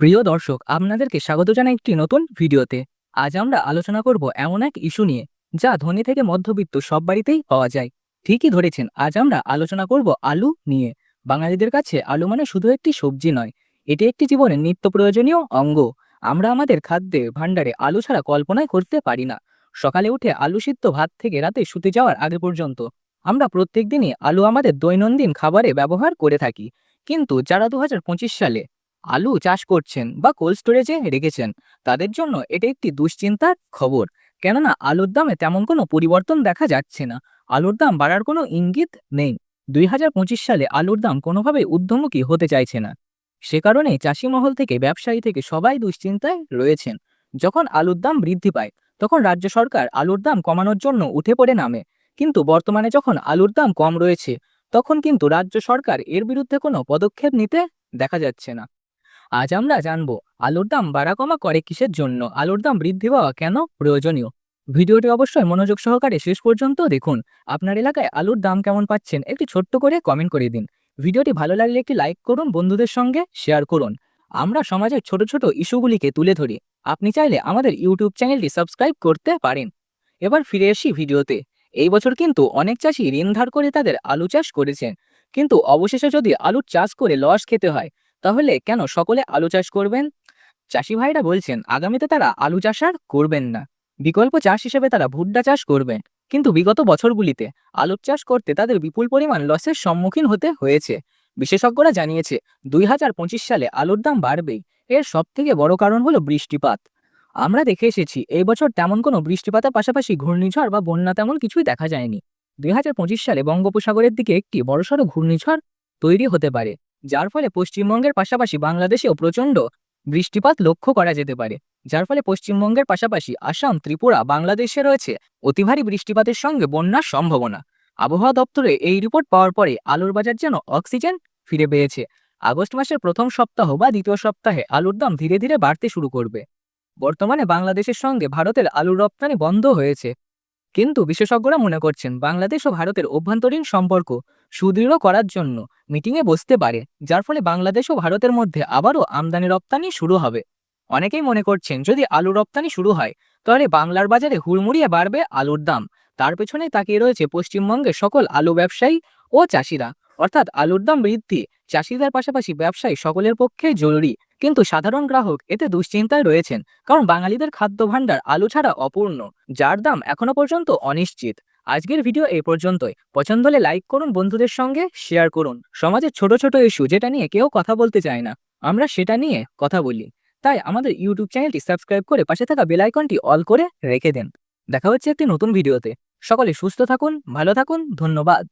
প্রিয় দর্শক, আপনাদেরকে স্বাগত জানাই একটি নতুন ভিডিওতে। আজ আমরা আলোচনা করব এমন এক ইস্যু নিয়ে, যা ধনী থেকে মধ্যবিত্ত সব বাড়িতেই পাওয়া যায়। ঠিকই ধরেছেন, আজ আমরা আলোচনা করব আলু নিয়ে। বাঙালিদের কাছে আলু মানে শুধু একটি সবজি নয়, এটি একটি জীবনের নিত্য প্রয়োজনীয় অঙ্গ। আমরা আমাদের খাদ্যে ভাণ্ডারে আলু ছাড়া কল্পনাই করতে পারি না। সকালে উঠে আলু সিদ্ধ ভাত থেকে রাতে শুতে যাওয়ার আগে পর্যন্ত, আমরা প্রত্যেক দিনই আলু আমাদের দৈনন্দিন খাবারে ব্যবহার করে থাকি। কিন্তু যারা দু হাজার পঁচিশ সালে আলু চাষ করছেন বা কোল্ড স্টোরেজে রেখেছেন, তাদের জন্য এটা একটি দুশ্চিন্তার খবর। কেননা আলুর দামে তেমন কোনো পরিবর্তন দেখা যাচ্ছে না। আলুর দাম বাড়ার কোনো ইঙ্গিত নেই। দুই সালে আলুর দাম কোনোভাবেই ঊর্ধ্বমুখী হতে চাইছে না। সে কারণে চাষি মহল থেকে, ব্যবসায়ী থেকে সবাই দুশ্চিন্তায় রয়েছেন। যখন আলুর দাম বৃদ্ধি পায়, তখন রাজ্য সরকার আলুর দাম কমানোর জন্য উঠে পড়ে নামে। কিন্তু বর্তমানে যখন আলুর দাম কম রয়েছে, তখন কিন্তু রাজ্য সরকার এর বিরুদ্ধে কোনো পদক্ষেপ নিতে দেখা যাচ্ছে না। আজ আমরা জানব, আলুর দাম বাড়া কমা করে কিসের জন্য? আলুর দাম বৃদ্ধি পাওয়া কেন প্রয়োজনীয়? ভিডিওটি অবশ্যই মনোযোগ সহকারে শেষ পর্যন্ত দেখুন। আপনার এলাকায় আলুর দাম কেমন পাচ্ছেন একটি ছোট্ট করে কমেন্ট করে দিন। ভিডিওটি ভালো লাগলে একটি লাইক করুন, বন্ধুদের সঙ্গে শেয়ার করুন। আমরা সমাজের ছোট ছোট ইস্যুগুলিকে তুলে ধরি। আপনি চাইলে আমাদের ইউটিউব চ্যানেলটি সাবস্ক্রাইব করতে পারেন। এবার ফিরে আসি ভিডিওতে। এই বছর কিন্তু অনেক চাষি ঋণ ধার করে তাদের আলু চাষ করেছেন। কিন্তু অবশেষে যদি আলুর চাষ করে লস খেতে হয় তাহলে কেন সকলে আলু চাষ করবেন? চাষি ভাইরা বলছেন, আগামীতে তারা আলু চাষ আর করবেন না। বিকল্প চাষ হিসেবে তারা ভুট্টা চাষ করবেন। কিন্তু বিগত বছরগুলিতে আলুর চাষ করতে তাদের বিপুল পরিমাণ লসের সম্মুখীন হতে হয়েছে। বিশেষজ্ঞরা জানিয়েছে, দুই হাজার পঁচিশ সালে আলুর দাম বাড়বেই এর সব থেকে বড় কারণ হলো বৃষ্টিপাত। আমরা দেখে এসেছি, এই বছর তেমন কোনো বৃষ্টিপাতের পাশাপাশি ঘূর্ণিঝড় বা বন্যা তেমন কিছুই দেখা যায়নি। দুই হাজার পঁচিশ সালে বঙ্গোপসাগরের দিকে একটি বড়সড় ঘূর্ণিঝড় তৈরি হতে পারে। যার ফলে পশ্চিমবঙ্গের পাশাপাশি বাংলাদেশেও প্রচণ্ড বৃষ্টিপাত লক্ষ্য করা যেতে পারে। যার ফলে পশ্চিমবঙ্গের পাশাপাশি আসাম, ত্রিপুরা, বাংলাদেশে রয়েছে অতি ভারী বৃষ্টিপাতের সঙ্গে বন্যার সম্ভাবনা। আবহাওয়া দপ্তরে এই রিপোর্ট পাওয়ার পরে আলুর বাজার যেন অক্সিজেন ফিরে পেয়েছে। আগস্ট মাসের প্রথম সপ্তাহ বা দ্বিতীয় সপ্তাহে আলুর দাম ধীরে ধীরে বাড়তে শুরু করবে। বর্তমানে বাংলাদেশের সঙ্গে ভারতের আলুর রপ্তানি বন্ধ হয়েছে। কিন্তু বিশেষজ্ঞরা মনে করছেন বাংলাদেশ ও ভারতের অভ্যন্তরীণ সম্পর্ক সুদৃঢ় করার জন্য মিটিংয়ে বসতে পারে, যার ফলে বাংলাদেশ ও ভারতের মধ্যে আবারও আমদানি রপ্তানি শুরু হবে। অনেকেই মনে করছেন যদি আলু রপ্তানি শুরু হয়, তাহলে বাংলার বাজারে হুড়মুড়িয়ে বাড়বে আলুর দাম। তার পেছনে তাকিয়ে রয়েছে পশ্চিমবঙ্গের সকল আলু ব্যবসায়ী ও চাষিরা। অর্থাৎ আলুর দাম বৃদ্ধি, চাষিদের পাশাপাশি ব্যবসায়ী সকলের পক্ষে জরুরি। কিন্তু সাধারণ গ্রাহক এতে দুশ্চিন্তায় রয়েছেন, কারণ বাঙালিদের খাদ্য ভাণ্ডার আলু ছাড়া অপূর্ণ, যার দাম এখনও পর্যন্ত অনিশ্চিত। আজকের ভিডিও এই পর্যন্তই। পছন্দ হলে লাইক করুন, বন্ধুদের সঙ্গে শেয়ার করুন। সমাজের ছোট ছোট ইস্যু, যেটা নিয়ে কেউ কথা বলতে চায় না, আমরা সেটা নিয়ে কথা বলি। তাই আমাদের ইউটিউব চ্যানেলটি সাবস্ক্রাইব করে পাশে থাকা বেল আইকনটি অল করে রেখে দেন। দেখা হচ্ছে একটি নতুন ভিডিওতে। সকলে সুস্থ থাকুন, ভালো থাকুন, ধন্যবাদ।